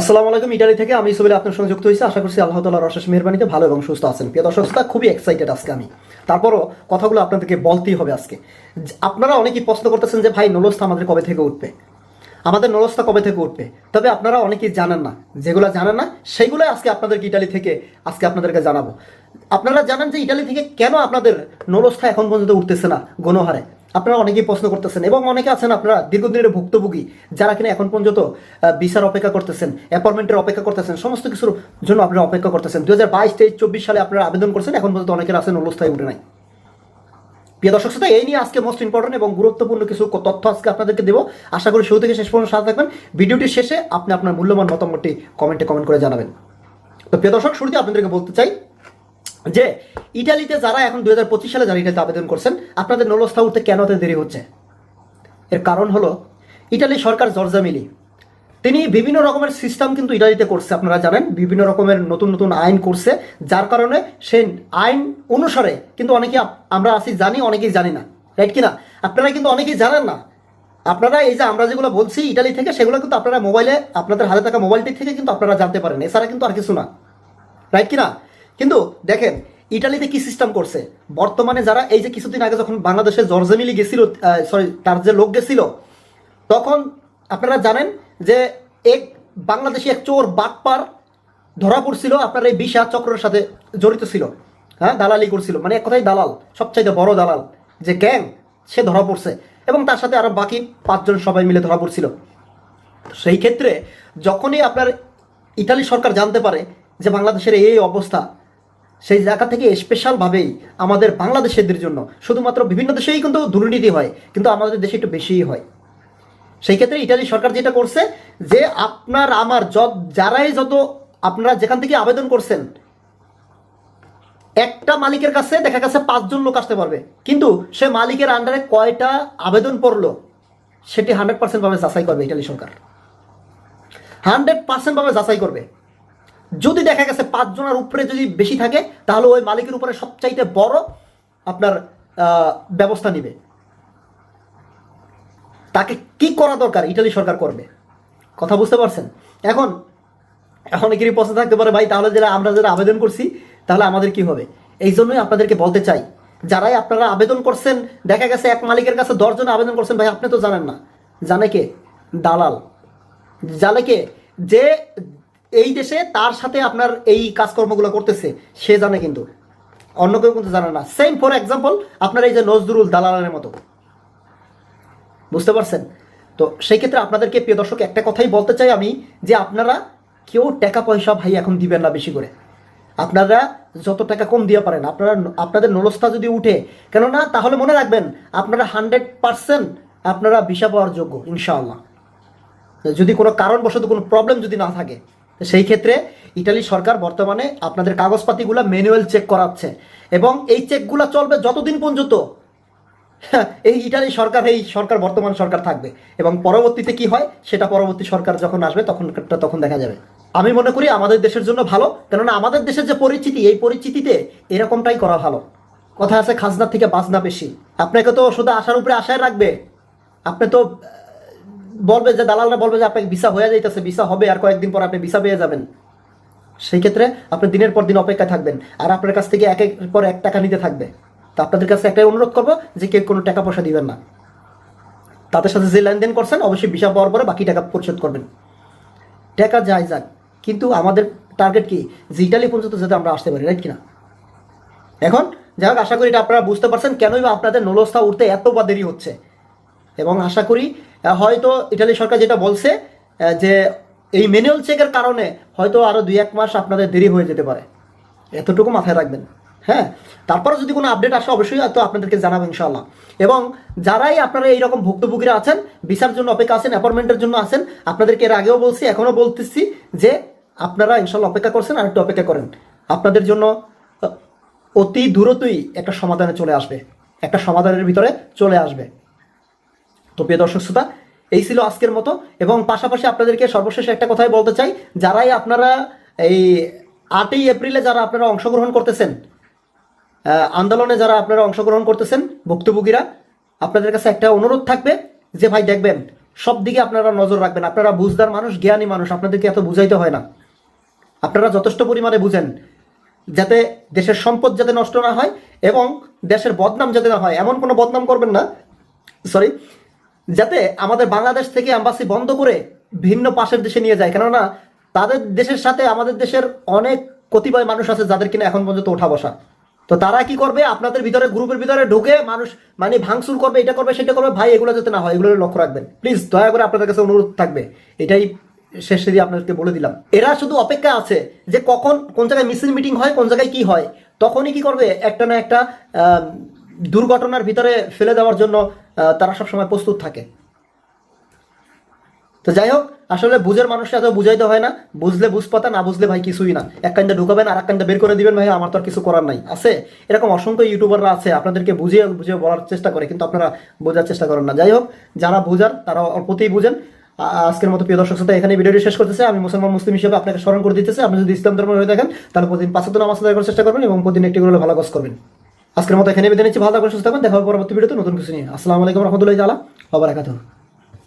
আসসালামু আলাইকুম, ইটালি থেকে আমি সুবিল আপনার সঙ্গে যুক্ত হয়েছি। আশা করছি আল্লাহ তালার অশেষ মেহরবানিতে ভালো এবং সুস্থ আছেন। প্রিয় দর্শক খুবই এক্সাইটেড আজকে আমি। তারপরও কথাগুলো আপনাদেরকে বলতেই হবে আজকে। আপনারা অনেকেই প্রশ্ন করতেছেন যে, ভাই নলস্থা আমাদের কবে থেকে উঠবে? আমাদের নলস্থা কবে থেকে উঠবে? তবে আপনারা অনেকেই জানেন না। যেগুলো জানেন না সেইগুলো আজকে আপনাদেরকে ইটালি থেকে আজকে আপনাদেরকে জানাব। আপনারা জানেন যে, ইটালি থেকে কেন আপনাদের নলস্থা এখন পর্যন্ত উঠতেছে না গণহারে? আপনারা অনেকেই প্রশ্ন করতেছেন এবং অনেকে আছেন আপনারা দীর্ঘদিনের ভুক্তভোগী যারা কিনা এখন পর্যন্ত বিচার অপেক্ষা করতেছেন অ্যাপয়েন্টমেন্টের অপেক্ষা করতেছেন, সমস্ত কিছুর জন্য আপনারা অপেক্ষা করতেছেন। দু হাজার বাইশ, তেইশ, চব্বিশ সালে আপনারা আবেদন করছেন, এখন পর্যন্ত অনেকের আছেন নলস্থায় উঠে নাই। প্রিয় দর্শক শ্রোতা, এই নিয়ে আজকে মোস্ট ইম্পর্টেন্ট এবং গুরুত্বপূর্ণ কিছু তথ্য আজকে আপনাদেরকে দেবো। আশা করি শুরু থেকে শেষ পর্যন্ত সাথে থাকবেন। ভিডিওটি শেষে আপনি আপনার মূল্যবান মতামতটি কমেন্টে কমেন্ট করে জানাবেন। তো প্রিয় দর্শক, শুরুতে আপনাদেরকে বলতে চাই যে ইটালিতে যারা এখন দু হাজার পঁচিশ সালে যারা ইটালিতে আবেদন করছেন, আপনাদের নলস্থা উঠতে কেন দেরি হচ্ছে? এর কারণ হলো ইটালি সরকার জর্জা মিলি, তিনি বিভিন্ন রকমের সিস্টেম কিন্তু ইটালিতে করছে, আপনারা জানেন, বিভিন্ন রকমের নতুন নতুন আইন করছে, যার কারণে সেই আইন অনুসারে কিন্তু অনেকে আমরা আছি, জানি, অনেকেই জানি না রাইট কিনা? আপনারা কিন্তু অনেকেই জানেন না। আপনারা এই যে আমরা যেগুলো বলছি ইটালি থেকে, সেগুলো কিন্তু আপনারা মোবাইলে আপনাদের হাতে থাকা মোবাইলটি থেকে কিন্তু আপনারা জানতে পারেন, এছাড়া কিন্তু আর কিছু না রাইট কিনা? কিন্তু দেখেন, ইটালিতে কি সিস্টেম করছে? বর্তমানে যারা এই যে কিছুদিন আগে যখন বাংলাদেশে জর্জেমিলি গেছিল সরি তার যে লোক গেছিল, তখন আপনারা জানেন যে এক বাংলাদেশি এক চোর বাটপার ধরা পড়ছিল, আপনার এই বিশা চক্রের সাথে জড়িত ছিল। হ্যাঁ দালালি করছিল। মানে এক কথাই দালাল, সবচাইতে বড় দালাল। যে গ্যাং সে ধরা পড়ছে। এবং তার সাথে আরও বাকি পাঁচজন সবাই মিলে ধরা পড়ছিল। সেই ক্ষেত্রে যখনই আপনার ইতালি সরকার জানতে পারে যে বাংলাদেশের এই অবস্থা সেই জায়গা থেকে স্পেশালভাবেই আমাদের বাংলাদেশের জন্য শুধুমাত্র বিভিন্ন দেশেই কিন্তু দুর্নীতি হয়, কিন্তু আমাদের দেশে একটু বেশিই হয়। সেই ক্ষেত্রে ইটালি সরকার যেটা করছে, যে আপনার আমার যত, যারাই যত আপনারা যেখান থেকে আবেদন করছেন, একটা মালিকের কাছে দেখা গেছে পাঁচজন লোক আসতে পারবে। কিন্তু সে মালিকের আন্ডারে কয়টা আবেদন পড়ল, সেটি হান্ড্রেড পার্সেন্ট ভাবে যাচাই করবে ইটালি সরকার। হান্ড্রেড পার্সেন্ট ভাবে যাচাই করবে। যদি দেখা গেছে পাঁচজনের উপরে যদি বেশি থাকে, তাহলে ওই মালিকের উপরে সবচাইতে বড় আপনার ব্যবস্থা নিবে। তাকে কি করা দরকার? ইটালি সরকার করবে। কথা বুঝতে পারছেন? এখন এখন অনেকেরই প্রশ্ন থাকতে পারে, ভাই, তাহলে যারা, আমরা যারা আবেদন করছি, তাহলে আমাদের কি হবে? এই জন্যই আপনাদেরকে বলতে চাই, যারাই আপনারা আবেদন করছেন, দেখা গেছে এক মালিকের কাছে দশজন আবেদন করছেন, ভাই, আপনি তো জানেন না। জানে কে? দালাল। জানে কে? যে এই দেশে তার সাথে আপনার এই কাজকর্মগুলো করতেছে, সে জানে কিন্তু। অন্য কেউ কিন্তু জানে না। সেম ফর এক্সাম্পল আপনার এই যে নজরুল দালালের মতো। বুঝতে পারছেন? তো সেই ক্ষেত্রে আপনাদেরকে প্রিয় দর্শক, একটা কথাই বলতে চাই আমি, যে আপনারা কেউ টাকা পয়সা ভাই এখন দিবেন না বেশি করে। আপনারা যত টাকা কম দিয়ে পারেন, আপনারা আপনাদের নলস্থা যদি উঠে, কেননা তাহলে মনে রাখবেন, আপনারা হান্ড্রেড পার্সেন্ট আপনারা ভিসা পাওয়ার যোগ্য, ইনশাআল্লাহ। যদি কোনো কারণবশত কোনো প্রবলেম যদি না থাকে সেই ক্ষেত্রে ইটালি সরকার বর্তমানে আপনাদের কাগজপাতিগুলো ম্যানুয়াল চেক করাচ্ছে। এবং এই চেকগুলো চলবে যতদিন পর্যন্ত এই ইটালি সরকার, এই সরকার, বর্তমান সরকার থাকবে। এবং পরবর্তীতে কি হয়, সেটা পরবর্তী সরকার যখন আসবে তখন তখন দেখা যাবে। আমি মনে করি আমাদের দেশের জন্য ভালো, কেননা আমাদের দেশের যে পরিচিতি, এই পরিচিতিতে এরকমটাই করা ভালো। কথা আছে খাজনা থেকে বাজনা বেশি। আপনাকে তো শুধু আশার উপরে আশায় রাখবে। আপনি তো বলবে যে দালালরা বলবে যে আপনাকে ভিসা হয়ে যাইতেছে, ভিসা হবে আর কয়েকদিন পর আপনি ভিসা পেয়ে যাবেন। সেই ক্ষেত্রে আপনি দিনের পর দিন অপেক্ষায় থাকবেন আর আপনার কাছ থেকে এক এক পর এক টাকা নিতে থাকবে। তো আপনাদের কাছে একটাই অনুরোধ করব যে কেউ কোনো টাকা পয়সা দিবেন না। তাদের সাথে যে লেনদেন করছেন, অবশ্যই ভিসা পাওয়ার পরে বাকি টাকা পরিশোধ করবেন। টাকা যায় যাক, কিন্তু আমাদের টার্গেট কি? যে ইটালি পর্যন্ত যাতে আমরা আসতে পারি রাইট কিনা? এখন যাই হোক, আশা করি এটা আপনারা বুঝতে পারছেন। কেনই বা আপনাদের নলস্থা উঠতে এত বা দেরি হচ্ছে? এবং আশা করি হয়তো ইটালি সরকার যেটা বলছে যে এই ম্যানুয়াল চেকের কারণে হয়তো আরও দুই এক মাস আপনাদের দেরি হয়ে যেতে পারে। এতটুকু মাথায় রাখবেন। হ্যাঁ? তারপরে যদি কোনো আপডেট আসে, অবশ্যই তো আপনাদেরকে জানাব ইনশাল্লাহ এবং যারাই আপনারা এইরকম ভুক্তভোগীরা আছেন, ভিসার জন্য অপেক্ষা আছেন, অ্যাপয়েন্টমেন্টের জন্য আছেন, আপনাদেরকে এর আগেও বলছি, এখনও বলতেছি যে আপনারা ইনশাল্লাহ অপেক্ষা করছেন আর একটু অপেক্ষা করেন। আপনাদের জন্য অতি দূরতই একটা সমাধানে চলে আসবে। একটা সমাধানের ভিতরে চলে আসবে। তো প্রিয় দর্শক শ্রোতা, এই ছিল আজকের মতো এবং পাশাপাশি আপনাদেরকে সর্বশেষ একটা কথাই বলতে চাই, যারাই আপনারা এই আটই এপ্রিলে যারা আপনারা অংশগ্রহণ করতেছেন আন্দোলনে যারা আপনারা অংশগ্রহণ করতেছেন, ভুক্তভোগীরা, আপনাদের কাছে একটা অনুরোধ থাকবে যে ভাই দেখবেন, সব দিকে আপনারা নজর রাখবেন, আপনারা বুঝদার মানুষ, জ্ঞানী মানুষ, আপনাদেরকে এত বুঝাইতে হয় না। আপনারা যথেষ্ট পরিমাণে বুঝেন, যাতে দেশের সম্পদ যাতে নষ্ট না হয় এবং দেশের বদনাম যাতে না হয়। এমন কোনো বদনাম করবেন না সরি যাতে আমাদের বাংলাদেশ থেকে অ্যাম্বাসি বন্ধ করে ভিন্ন পাশের দেশে নিয়ে যায়। কেননা, তাদের দেশের সাথে আমাদের দেশের অনেক কতিপয় মানুষ আছে যাদের কিনা এখন পর্যন্ত ওঠা বসা। তো তারা কি করবে? আপনাদের ভিতরে, গ্রুপের ভিতরে ঢুকে মানুষ মানে ভাঙচুর করবে, এটা করবে, সেটা করবে, ভাই, এগুলো যাতে না হয়, এগুলো লক্ষ্য রাখবেন। প্লিজ দয়া করে আপনাদের কাছে অনুরোধ থাকবে। এটাই শেষে দিয়ে আপনাদেরকে বলে দিলাম। এরা শুধু অপেক্ষা আছে যে কখন, কোন জায়গায় মিছিল মিটিং হয়, কোন জায়গায় কি হয়, তখনই কি করবে? একটা না একটা দুর্ঘটনার ভিতরে ফেলে দেওয়ার জন্য তারা সবসময় প্রস্তুত থাকে। তো যাই হোক, আসলে বুঝের মানুষকে এত বুঝাইতে হয় না। বুঝলে বুঝ পাতা না বুঝলে ভাই কিছুই না। এক ঢুকাবেন, আর এক বের করে দিবেন, ভাই, আমার তো আর কিছু করার নাই। আছে? এরকম অসংখ্য ইউটিউবাররা আছে, আপনাদেরকে বুঝিয়ে বুঝিয়ে বলার চেষ্টা করে, কিন্তু আপনারা বোঝার চেষ্টা করেন না। যাই হোক, যারা বুঝার, তারা অল্পতেই বুঝেন। আজকের মতো প্রিয় দর্শক সাথে এখানে ভিডিওটি শেষ করতেছে। আমি মুসলমান মুসলিম হিসেবে আপনাকে স্মরণ করে দিতেছে। আপনি যদি ইসলাম ধর্ম হয়ে থাকেন, তাহলে প্রতিদিন পাঁচ দিন নামাজ আদায় করার চেষ্টা করবেন এবং প্রতিদিন একটি করে ভালো কাজ করবেন। আজকের মতো এখানে বেঁধে নিচ্ছি। ভালো থাকবেন সুস্থ থাকবেন দেখা হবে পরবর্তী ভিডিওতে নতুন কিছু নিয়ে। আসসালামু আলাইকুম রহমতুল্লাহ তালা আবার একাত